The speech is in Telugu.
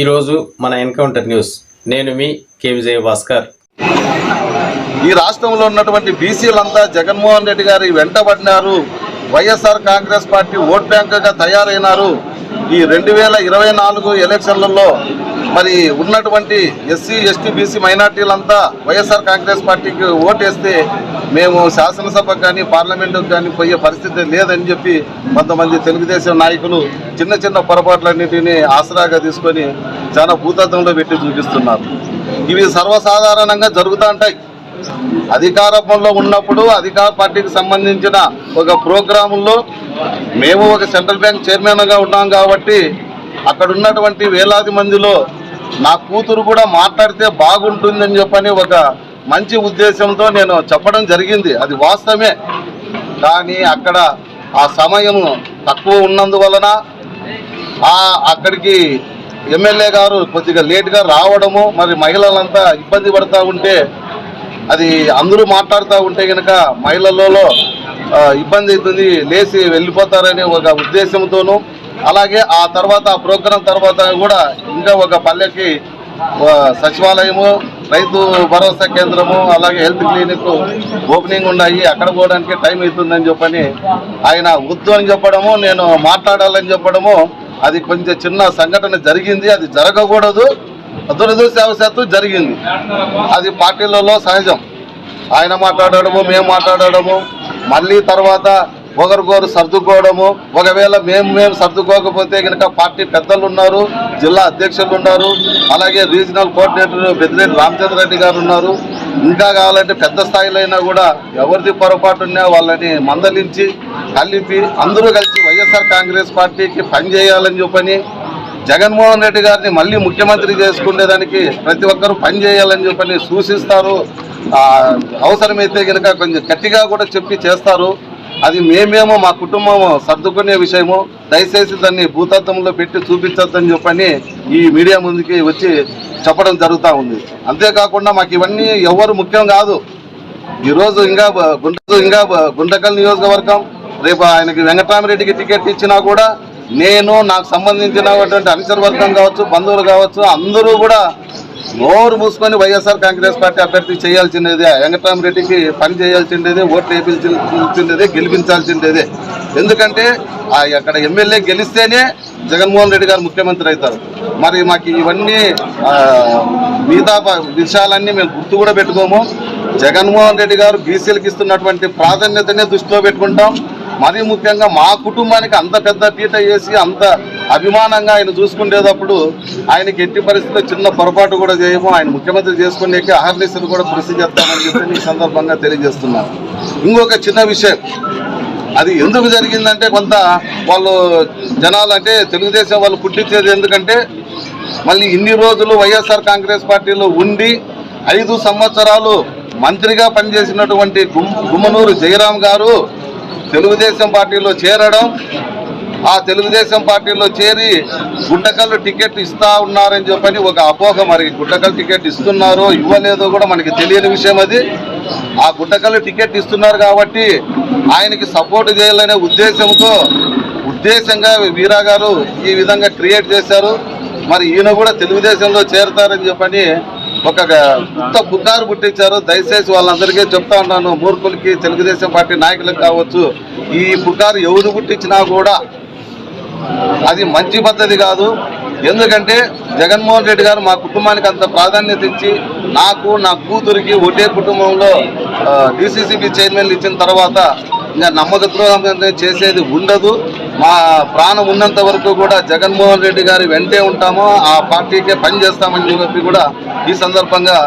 ఈరోజు మన ఎన్కౌంటర్ న్యూస్. నేను మీ కె విజయ భాస్కర్ ఈ రాష్ట్రంలో ఉన్నటువంటి బీసీలంతా జగన్మోహన్ రెడ్డి గారి వెంటబడినారు. వైఎస్ఆర్ కాంగ్రెస్ పార్టీ ఓట్ బ్యాంకుగా తయారైనారు. ఈ రెండు వేల ఇరవై నాలుగు ఎలక్షన్లలో మరి ఉన్నటువంటి ఎస్సీ ఎస్టీ బీసీ మైనార్టీలంతా వైఎస్ఆర్ కాంగ్రెస్ పార్టీకి ఓటేస్తే మేము శాసనసభకు కానీ పార్లమెంటుకు కానీ పోయే పరిస్థితి లేదని చెప్పి కొంతమంది తెలుగుదేశం నాయకులు చిన్న చిన్న పొరపాట్లన్నింటినీ ఆసరాగా తీసుకొని చాలా భూతత్వంలో పెట్టి చూపిస్తున్నారు. ఇవి సర్వసాధారణంగా జరుగుతూ ఉంటాయి. అధికారంలో ఉన్నప్పుడు అధికార పార్టీకి సంబంధించిన ఒక ప్రోగ్రాముల్లో మేము ఒక సెంట్రల్ బ్యాంక్ చైర్మన్గా ఉన్నాం కాబట్టి అక్కడ ఉన్నటువంటి వేలాది మందిలో నా కూతురు కూడా మాట్లాడితే బాగుంటుందని చెప్పని ఒక మంచి ఉద్దేశంతో నేను చెప్పడం జరిగింది. అది వాస్తవమే. కానీ అక్కడ ఆ సమయం తక్కువ ఉన్నందువలన ఆ అక్కడికి ఎమ్మెల్యే గారు కొద్దిగా లేట్గా రావడము మరి మహిళలంతా ఇబ్బంది పడతా ఉంటే అది అందరూ మాట్లాడుతూ ఉంటే కనుక మహిళలలో ఇబ్బంది అవుతుంది లేచి వెళ్ళిపోతారనే ఒక ఉద్దేశంతోనూ అలాగే ఆ తర్వాత ఆ ప్రోగ్రాం తర్వాత కూడా ఇంకా ఒక పల్లెకి సచివాలయము రైతు భరోసా కేంద్రము అలాగే హెల్త్ క్లినిక్ ఓపెనింగ్ ఉన్నాయి. అక్కడ పోవడానికి టైం అవుతుందని చెప్పని ఆయన వద్దు అని చెప్పడము నేను మాట్లాడాలని చెప్పడము అది కొంచెం చిన్న సంఘటన జరిగింది. అది జరగకూడదు. దురదృష్టవశాత్తు జరిగింది. అది పార్టీలలో సహజం. ఆయన మాట్లాడడము మేము మాట్లాడడము మళ్ళీ తర్వాత ఒకరికొకరు సర్దుకోవడము. ఒకవేళ మేము మేము సర్దుకోకపోతే కనుక పార్టీ పెద్దలు ఉన్నారు జిల్లా అధ్యక్షులు ఉన్నారు అలాగే రీజనల్ కోఆర్డినేటర్ బెదిరెడ్డి రామచంద్ర రెడ్డి గారు ఉన్నారు. ఇంకా కావాలంటే పెద్ద స్థాయిలో అయినా కూడా ఎవరిది పొరపాటు ఉన్నా వాళ్ళని మందలించి కలిపి అందరూ కలిసి వైఎస్ఆర్ కాంగ్రెస్ పార్టీకి పనిచేయాలని చెప్పని జగన్మోహన్ రెడ్డి గారిని మళ్ళీ ముఖ్యమంత్రి చేసుకునేదానికి ప్రతి ఒక్కరూ పనిచేయాలని చెప్పని సూచిస్తారు. అవసరమైతే కనుక కొంచెం గట్టిగా కూడా చెప్పి చేస్తారు. అది మేమేమో మా కుటుంబం సర్దుకునే విషయము దయచేసి దాన్ని భూతత్వంలో పెట్టి చూపించొద్దని చెప్పని ఈ మీడియా ముందుకి వచ్చి చెప్పడం జరుగుతూ ఉంది. అంతేకాకుండా మాకు ఇవన్నీ ఎవరు ముఖ్యం కాదు. ఈరోజు ఇంకా గుంట ఇంకా బ- గుంటకల్ నియోజకవర్గం రేపు ఆయనకి వెంకటరామరెడ్డికి టికెట్ ఇచ్చినా కూడా నేను నాకు సంబంధించినటువంటి అనుచర వర్గం కావచ్చు బంధువులు కావచ్చు అందరూ కూడా నోరు మూసుకొని వైఎస్ఆర్ కాంగ్రెస్ పార్టీ అభ్యర్థి చేయాల్సిందేదే. వెంకటరామరెడ్డికి పని చేయాల్సిందేదే ఓట్లు వేయించాల్సిందేదే గెలిపించాల్సిందేదే. ఎందుకంటే ఆ అక్కడ ఎమ్మెల్యే గెలిస్తేనే జగన్మోహన్ రెడ్డి గారు ముఖ్యమంత్రి అవుతారు. మరి మాకు ఇవన్నీ మిగతా విషయాలన్నీ మేము గుర్తు కూడా పెట్టుకోము. జగన్మోహన్ రెడ్డి గారు బీసీలకు ఇస్తున్నటువంటి ప్రాధాన్యతనే దృష్టిలో పెట్టుకుంటాం. మరీ ముఖ్యంగా మా కుటుంబానికి అంత పెద్ద పీట వేసి అంత అభిమానంగా ఆయన చూసుకునేటప్పుడు ఆయనకి ఎట్టి పరిస్థితుల్లో చిన్న పొరపాటు కూడా చేయము. ఆయన ముఖ్యమంత్రి చేసుకునేకి అహర్నిశలు కూడా కృషి చేస్తామని చెప్పి ఈ సందర్భంగా తెలియజేస్తున్నాను. ఇంకొక చిన్న విషయం. అది ఎందుకు జరిగిందంటే కొంత వాళ్ళు జనాలు అంటే తెలుగుదేశం వాళ్ళు పుట్టించేది ఎందుకంటే మళ్ళీ ఇన్ని రోజులు వైఎస్ఆర్ కాంగ్రెస్ పార్టీలో ఉండి ఐదు సంవత్సరాలు మంత్రిగా పనిచేసినటువంటి గుమ్మనూరు జయరాం గారు తెలుగుదేశం పార్టీలో చేరడం ఆ తెలుగుదేశం పార్టీలో చేరి గుండకల్లు టికెట్ ఇస్తా ఉన్నారని చెప్పని ఒక అపోహ మరి. గుండకల్ టికెట్ ఇస్తున్నారో ఇవ్వలేదో కూడా మనకి తెలియని విషయం అది. ఆ గుండకల్లు టికెట్ ఇస్తున్నారు కాబట్టి ఆయనకి సపోర్ట్ చేయాలనే ఉద్దేశంతో ఉద్దేశంగా వీరా గారు ఈ విధంగా క్రియేట్ చేశారు. మరి ఈయన కూడా తెలుగుదేశంలో చేరతారని చెప్పని ఒక కొత్త పుట్టారు పుట్టించారు. దయచేసి వాళ్ళందరికీ చెప్తా ఉన్నాను. మూర్ఖులకి తెలుగుదేశం పార్టీ నాయకులకు కావచ్చు. ఈ పుట్టారు ఎవరు పుట్టించినా కూడా అది మంచి పద్ధతి కాదు. ఎందుకంటే జగన్మోహన్ రెడ్డి గారు మా కుటుంబానికి అంత ప్రాధాన్యత ఇచ్చి నాకు నా కూతురికి ఒకే కుటుంబంలో డిసిసిబి చైర్మన్ ఇచ్చిన తర్వాత ఇంకా నమ్మకద్రోహం చేసేది ఉండదు. మా ప్రాణం ఉన్నంత వరకు కూడా జగన్మోహన్ రెడ్డి గారి వెంటే ఉంటామో. ఆ పార్టీకే పనిచేస్తామని చెప్పి కూడా ఈ సందర్భంగా